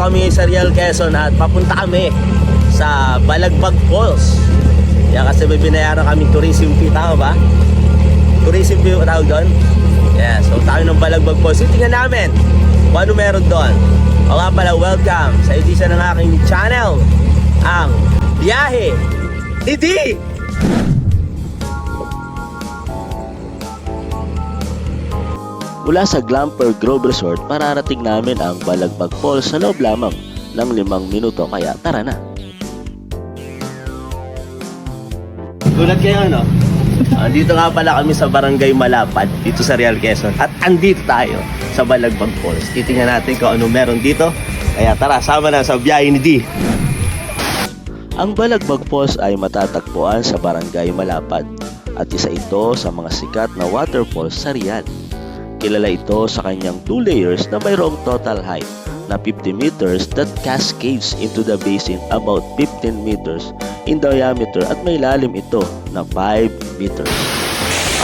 Nandito kami sa Real Quezon at papunta kami sa Balagbag Falls. Yan kasi may binayaran kami tourism fee, tama ba? Tourism fee tawag doon? Yeah, so tayo ng Balagbag Falls. Tingnan namin kung ano meron doon. O nga pala, welcome sa edition ng aking channel, ang Biyahe ni D! Mula sa Glamper Grove Resort, mararating namin ang Balagbag Falls sa loob lamang ng limang minuto kaya tara na. Gulat kayo, no? Andito nga pala kami sa Barangay Malapad, dito sa Real Quezon. At andito tayo sa Balagbag Falls. Titingnan natin kung ano meron dito. Kaya tara, sama na sa biyahe ni D. Ang Balagbag Falls ay matatagpuan sa Barangay Malapad at isa ito sa mga sikat na waterfalls sa Rian. Kilala ito sa kanyang two layers na mayroong total height na 50 meters that cascades into the basin about 15 meters in diameter at may lalim ito na 5 meters.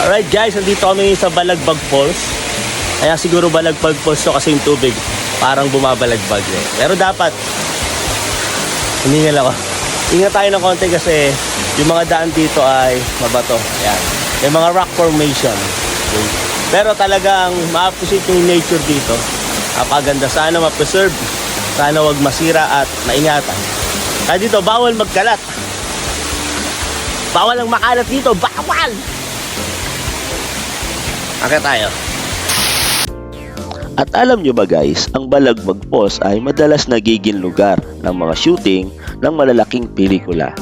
Alright guys, nandito kami sa Balagbag Falls. Kaya siguro Balagbag Falls to kasi yung tubig parang bumabalagbag eh. Pero dapat, hiningal ako. Ingat tayo ng konti kasi yung mga daan dito ay mabato. Yan. May mga rock formation. Okay. Pero talagang ma-appreciate yung nature dito. Napaganda. Sana ma-preserve. Sana wag masira at maingatan. Kaya dito, bawal magkalat. Bawal ang makalat dito. Bawal! Akit tayo. At alam nyo ba guys, ang Balagbag Falls ay madalas nagiging lugar ng mga shooting ng malalaking pelikula.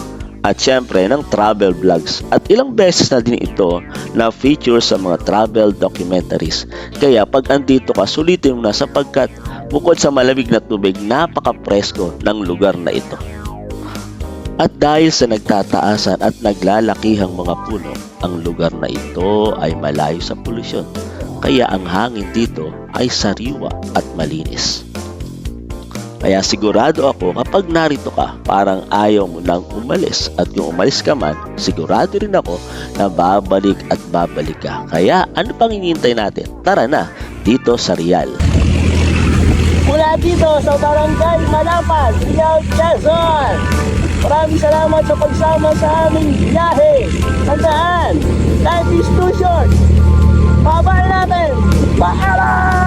At syempre ng travel vlogs at ilang beses na din ito na feature sa mga travel documentaries. Kaya pag andito ka sulitin mo na sapagkat bukod sa malamig na tubig napaka-presko ng lugar na ito. At dahil sa nagtataasan at naglalakihang mga puno, ang lugar na ito ay malayo sa polusyon. Kaya ang hangin dito ay sariwa at malinis. Kaya sigurado ako kapag narito ka, parang ayaw mo nang umalis. At kung umalis ka man, sigurado rin ako na babalik at babalik ka. Kaya ano pang hinihintay natin? Tara na, dito sa Real. Mula dito sa Barangay Malapad, Real Quezon. Maraming salamat sa pagsama sa aming biyahe. Tandaan, life is too short. Babaan natin. Paalam!